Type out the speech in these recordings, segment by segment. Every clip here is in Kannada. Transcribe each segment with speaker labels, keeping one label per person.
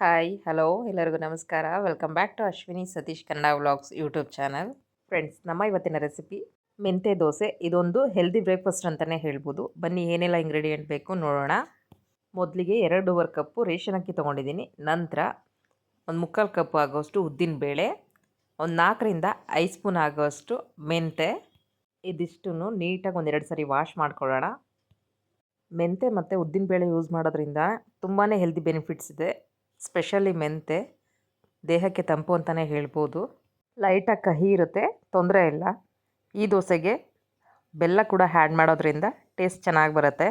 Speaker 1: ಹಾಯ್, ಹಲೋ, ಎಲ್ಲರಿಗೂ ನಮಸ್ಕಾರ. Welcome back to Ashwini Satish Kannada vlogs YouTube channel. Friends, ನಮ್ಮ ಇವತ್ತಿನ ರೆಸಿಪಿ ಮೆಂತೆ ದೋಸೆ. ಇದೊಂದು ಹೆಲ್ದಿ ಬ್ರೇಕ್ಫಾಸ್ಟ್ ಅಂತಲೇ ಹೇಳ್ಬೋದು. ಬನ್ನಿ, ಏನೆಲ್ಲ ಇಂಗ್ರೀಡಿಯೆಂಟ್ ಬೇಕು ನೋಡೋಣ. ಮೊದಲಿಗೆ ಎರಡೂವರೆ ಕಪ್ಪು ರೇಷನ್ ಅಕ್ಕಿ ತೊಗೊಂಡಿದ್ದೀನಿ. ನಂತರ ಒಂದು ಮುಕ್ಕಾಲು ಕಪ್ ಆಗೋಷ್ಟು ಉದ್ದಿನ ಬೇಳೆ, ಒಂದು ನಾಲ್ಕರಿಂದ ಐದು ಸ್ಪೂನ್ ಆಗೋಷ್ಟು ಮೆಂತೆ. ಇದಿಷ್ಟು ನೀಟಾಗಿ ಒಂದೆರಡು ಸರಿ ವಾಶ್ ಮಾಡ್ಕೊಳ್ಳೋಣ. ಮೆಂತೆ ಮತ್ತು ಉದ್ದಿನಬೇಳೆ ಯೂಸ್ ಮಾಡೋದ್ರಿಂದ ತುಂಬಾ ಹೆಲ್ದಿ ಬೆನಿಫಿಟ್ಸ್ ಇದೆ. ಸ್ಪೆಷಲಿ ಮೆಂತೆ ದೇಹಕ್ಕೆ ತಂಪು ಅಂತಲೇ ಹೇಳ್ಬೋದು. ಲೈಟಾಗಿ ಕಹಿ ಇರುತ್ತೆ, ತೊಂದರೆ ಇಲ್ಲ. ಈ ದೋಸೆಗೆ ಬೆಲ್ಲ ಕೂಡ ಹ್ಯಾಡ್ ಮಾಡೋದ್ರಿಂದ ಟೇಸ್ಟ್ ಚೆನ್ನಾಗಿ ಬರುತ್ತೆ.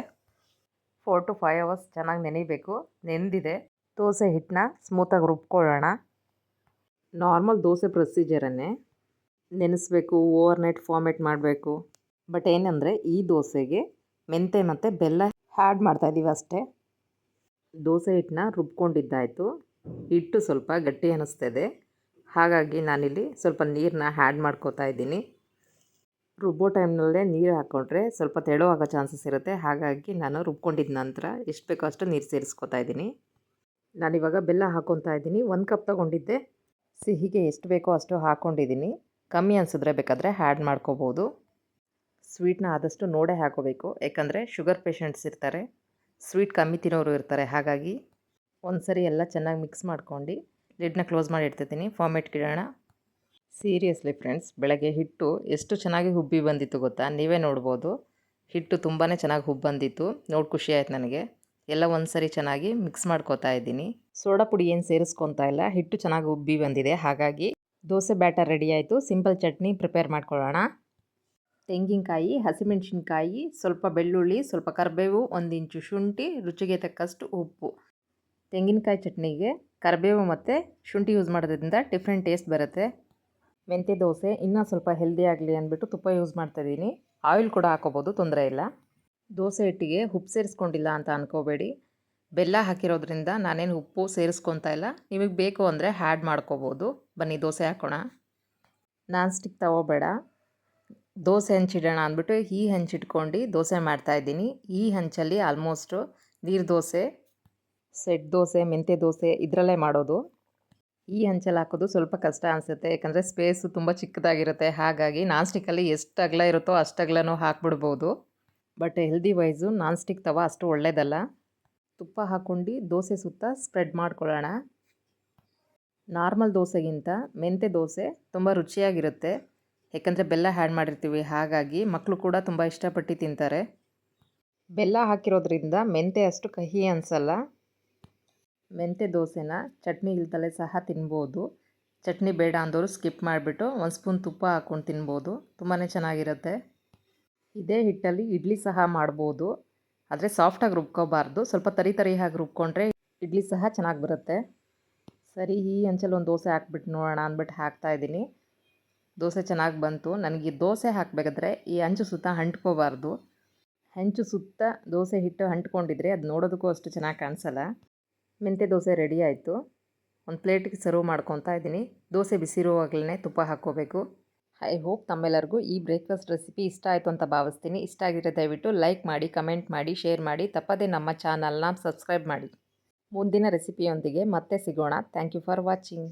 Speaker 1: ಫೋರ್ ಟು ಫೈವ್ ಅವರ್ಸ್ ಚೆನ್ನಾಗಿ ನೆನಿಬೇಕು, ನೆಂದಿದೆ. ದೋಸೆ ಹಿಟ್ಟನ್ನ ಸ್ಮೂತಾಗಿ ರುಬ್ಕೊಳ್ಳೋಣ. ನಾರ್ಮಲ್ ದೋಸೆ ಪ್ರೊಸೀಜರನ್ನೇ ನೆನೆಸ್ಬೇಕು ಓವರ್ ನೈಟ್ ಫಾರ್ಮೇಟ್ ಮಾಡಬೇಕು. ಬಟ್ ಏನಂದರೆ ಈ ದೋಸೆಗೆ ಮೆಂತೆ ಮತ್ತು ಬೆಲ್ಲ ಹ್ಯಾಡ್ ಮಾಡ್ತಾಯಿದ್ದೀವಿ ಅಷ್ಟೇ. ದೋಸೆ ಹಿಟ್ಟನ್ನ ರುಬ್ಕೊಂಡಿದ್ದಾಯಿತು. ಹಿಟ್ಟು ಸ್ವಲ್ಪ ಗಟ್ಟಿ ಅನ್ನಿಸ್ತಿದೆ ಹಾಗಾಗಿ ನಾನಿಲ್ಲಿ ಸ್ವಲ್ಪ ನೀರನ್ನ ಹ್ಯಾಡ್ ಮಾಡ್ಕೋತಾ ಇದ್ದೀನಿ. ರುಬ್ಬೋ ಟೈಮ್ನಲ್ಲೇ ನೀರು ಹಾಕ್ಕೊಂಡ್ರೆ ಸ್ವಲ್ಪ ತೆಳು ಆಗೋ ಚಾನ್ಸಸ್ ಇರುತ್ತೆ. ಹಾಗಾಗಿ ನಾನು ರುಬ್ಕೊಂಡಿದ್ದ ನಂತರ ಎಷ್ಟು ಬೇಕೋ ಅಷ್ಟು ನೀರು ಸೇರಿಸ್ಕೊತಾ ಇದ್ದೀನಿ. ನಾನಿವಾಗ ಬೆಲ್ಲ ಹಾಕ್ಕೊತಾ ಇದ್ದೀನಿ. ಒಂದು ಕಪ್ ತಗೊಂಡಿದ್ದೆ. ಸಿಹಿಗೆ ಎಷ್ಟು ಬೇಕೋ ಅಷ್ಟು ಹಾಕ್ಕೊಂಡಿದ್ದೀನಿ ಕಮ್ಮಿ ಅನಿಸಿದ್ರೆ ಬೇಕಾದರೆ ಹ್ಯಾಡ್ ಮಾಡ್ಕೋಬೋದು. ಸ್ವೀಟ್ನ ಆದಷ್ಟು ನೋಡೇ ಹಾಕೋಬೇಕು. ಯಾಕಂದರೆ ಶುಗರ್ ಪೇಷಂಟ್ಸ್ ಇರ್ತಾರೆ. ಸ್ವೀಟ್ ಕಮ್ಮಿ ತಿನ್ನೋರು ಇರ್ತಾರೆ. ಹಾಗಾಗಿ ಒಂದು ಸರಿ ಎಲ್ಲ ಚೆನ್ನಾಗಿ ಮಿಕ್ಸ್ ಮಾಡ್ಕೊಂಡು ಲಿಡ್ನ ಕ್ಲೋಸ್ ಮಾಡಿ ಇಡ್ತಿದ್ದೀನಿ. ಫಾರ್ಮೇಟ್ಗಿಡೋಣ ಸೀರಿಯಸ್ಲಿ ಫ್ರೆಂಡ್ಸ್ ಬೆಳಗ್ಗೆ ಹಿಟ್ಟು ಎಷ್ಟು ಚೆನ್ನಾಗಿ ಹುಬ್ಬಿ ಬಂದಿತ್ತು ಗೊತ್ತಾ? ನೀವೇ ನೋಡ್ಬೋದು. ಹಿಟ್ಟು ತುಂಬಾ ಚೆನ್ನಾಗಿ ಹುಬ್ಬು ಬಂದಿತ್ತು. ನೋಡಿ ಖುಷಿ ಆಯ್ತು ನನಗೆ. ಎಲ್ಲ ಒಂದು ಸರಿ ಚೆನ್ನಾಗಿ ಮಿಕ್ಸ್ ಮಾಡ್ಕೋತಾ ಇದ್ದೀನಿ. ಸೋಡಾ ಪುಡಿ ಏನು ಸೇರಿಸ್ಕೊತಾ ಇಲ್ಲ. ಹಿಟ್ಟು ಚೆನ್ನಾಗಿ ಉಬ್ಬಿ ಬಂದಿದೆ. ಹಾಗಾಗಿ ದೋಸೆ ಬ್ಯಾಟರ್ ರೆಡಿ ಆಯಿತು. ಸಿಂಪಲ್ ಚಟ್ನಿ ಪ್ರಿಪೇರ್ ಮಾಡ್ಕೊಳ್ಳೋಣ. ತೆಂಗಿನಕಾಯಿ, ಹಸಿಮೆಣಸಿನ್ಕಾಯಿ, ಸ್ವಲ್ಪ ಬೆಳ್ಳುಳ್ಳಿ, ಸ್ವಲ್ಪ ಕರಿಬೇವು, ಒಂದು ಇಂಚು ಶುಂಠಿ, ರುಚಿಗೆ ತಕ್ಕಷ್ಟು ಉಪ್ಪು. ತೆಂಗಿನಕಾಯಿ ಚಟ್ನಿಗೆ ಕರಿಬೇವು ಮತ್ತು ಶುಂಠಿ ಯೂಸ್ ಮಾಡೋದ್ರಿಂದ ಡಿಫ್ರೆಂಟ್ ಟೇಸ್ಟ್ ಬರುತ್ತೆ. ಮೆಂತ್ಯ ದೋಸೆ ಇನ್ನೂ ಸ್ವಲ್ಪ ಹೆಲ್ದಿ ಆಗಲಿ ಅಂದ್ಬಿಟ್ಟು ತುಪ್ಪ ಯೂಸ್ ಮಾಡ್ತಾಯಿದ್ದೀನಿ. ಆಯಿಲ್ ಕೂಡ ಹಾಕೋಬೋದು, ತೊಂದರೆ ಇಲ್ಲ. ದೋಸೆ ಹಿಟ್ಟಿಗೆ ಉಪ್ಪು ಸೇರಿಸ್ಕೊಂಡಿಲ್ಲ ಅಂತ ಅಂದ್ಕೋಬೇಡಿ ಬೆಲ್ಲ ಹಾಕಿರೋದ್ರಿಂದ ನಾನೇನು ಉಪ್ಪು ಸೇರಿಸ್ಕೊತಾ ಇಲ್ಲ. ನಿಮಗೆ ಬೇಕು ಅಂದರೆ ಹ್ಯಾಡ್ ಮಾಡ್ಕೋಬೋದು. ಬನ್ನಿ, ದೋಸೆ ಹಾಕೋಣ. Non stick ತಗೋಬೇಡ. ದೋಸೆ ಹಂಚಿಡೋಣ ಅಂದ್ಬಿಟ್ಟು ಈ ಹಂಚಿಟ್ಕೊಂಡು ದೋಸೆ ಮಾಡ್ತಾಯಿದ್ದೀನಿ ಈ ಹಂಚಲ್ಲಿ ಆಲ್ಮೋಸ್ಟು ನೀರು ದೋಸೆ, ಸೆಟ್ ದೋಸೆ, ಮೆಂತ್ಯ ದೋಸೆ ಇದರಲ್ಲೇ ಮಾಡೋದು. ಈ ಹಂಚಲ್ಲಿ ಹಾಕೋದು ಸ್ವಲ್ಪ ಕಷ್ಟ ಅನಿಸುತ್ತೆ. ಯಾಕಂದರೆ ಸ್ಪೇಸು ತುಂಬ ಚಿಕ್ಕದಾಗಿರುತ್ತೆ. ಹಾಗಾಗಿ ನಾನ್ ಸ್ಟಿಕ್ಕಲ್ಲಿ ಎಷ್ಟು ಅಗಲ ಇರುತ್ತೋ ಅಷ್ಟು ಅಗಲನೂ ಹಾಕ್ಬಿಡ್ಬೋದು. But healthy wise non stick ತವ ಅಷ್ಟು ಒಳ್ಳೆಯದಲ್ಲ ತುಪ್ಪ ಹಾಕ್ಕೊಂಡು ದೋಸೆ ಸುತ್ತ ಸ್ಪ್ರೆಡ್ ಮಾಡ್ಕೊಳ್ಳೋಣ. ನಾರ್ಮಲ್ ದೋಸೆಗಿಂತ ಮೆಂತ್ಯ ದೋಸೆ ತುಂಬ ರುಚಿಯಾಗಿರುತ್ತೆ. ಯಾಕಂದರೆ ಬೆಲ್ಲ ಹ್ಯಾಡ್ ಮಾಡಿರ್ತೀವಿ. ಹಾಗಾಗಿ ಮಕ್ಕಳು ಕೂಡ ತುಂಬ ಇಷ್ಟಪಟ್ಟು ತಿಂತಾರೆ. ಬೆಲ್ಲ ಹಾಕಿರೋದ್ರಿಂದ ಮೆಂತೆ ಅಷ್ಟು ಕಹಿ ಅನಿಸಲ್ಲ. ಮೆಂತೆ ದೋಸೆನ ಚಟ್ನಿ ಇಲ್ದಲೇ ಸಹ ತಿನ್ಬೋದು. ಚಟ್ನಿ ಬೇಡ ಅಂದವರು ಸ್ಕಿಪ್ ಮಾಡಿಬಿಟ್ಟು ಒಂದು ಸ್ಪೂನ್ ತುಪ್ಪ ಹಾಕ್ಕೊಂಡು ತಿನ್ಬೋದು. ತುಂಬಾ ಚೆನ್ನಾಗಿರುತ್ತೆ. ಇದೇ ಹಿಟ್ಟಲ್ಲಿ ಇಡ್ಲಿ ಸಹ ಮಾಡ್ಬೋದು. ಆದರೆ ಸಾಫ್ಟಾಗಿ ರುಬ್ಕೋಬಾರ್ದು. ಸ್ವಲ್ಪ ತರಿ ತರಿ ಹಾಗೆ ರುಬ್ಕೊಂಡ್ರೆ ಇಡ್ಲಿ ಸಹ ಚೆನ್ನಾಗಿ ಬರುತ್ತೆ. ಸರಿ, ಈ ಅಂಚಲ್ಲಿ ಒಂದು ದೋಸೆ ಹಾಕ್ಬಿಟ್ಟು ನೋಡೋಣ ಅಂದ್ಬಿಟ್ಟು ಹಾಕ್ತಾಯಿದ್ದೀನಿ ದೋಸೆ ಚೆನ್ನಾಗಿ ಬಂತು. ನನಗೆ ದೋಸೆ ಹಾಕಬೇಕಾದ್ರೆ ಈ ಹಂಚು ಸುತ್ತ ಅಂಟ್ಕೋಬಾರ್ದು ಹೆಂಚು ಸುತ್ತ ದೋಸೆ ಹಿಟ್ಟು ಅಂಟ್ಕೊಂಡಿದ್ರೆ ಅದು ನೋಡೋದಕ್ಕೂ ಅಷ್ಟು ಚೆನ್ನಾಗಿ ಕಾಣಿಸಲ್ಲ. ಮೆಂತೆ ದೋಸೆ ರೆಡಿ ಆಯಿತು. ಒಂದು ಪ್ಲೇಟಿಗೆ ಸರ್ವ್ ಮಾಡ್ಕೊತಾ ಇದ್ದೀನಿ. ದೋಸೆ ಬಿಸಿರುವಾಗಲೇ ತುಪ್ಪ ಹಾಕ್ಕೋಬೇಕು. ಐ ಹೋಪ್ ತಮ್ಮೆಲ್ಲರಿಗೂ ಈ ಬ್ರೇಕ್ಫಾಸ್ಟ್ ರೆಸಿಪಿ ಇಷ್ಟ ಆಯಿತು ಅಂತ ಭಾವಿಸ್ತೀನಿ. ಇಷ್ಟ ಆಗಿದ್ರೆ ದಯವಿಟ್ಟು ಲೈಕ್ ಮಾಡಿ, ಕಮೆಂಟ್ ಮಾಡಿ, ಶೇರ್ ಮಾಡಿ. ತಪ್ಪದೇ ನಮ್ಮ ಚಾನಲ್ನ ಸಬ್ಸ್ಕ್ರೈಬ್ ಮಾಡಿ. ಮುಂದಿನ ರೆಸಿಪಿಯೊಂದಿಗೆ ಮತ್ತೆ ಸಿಗೋಣ. Thank you for watching.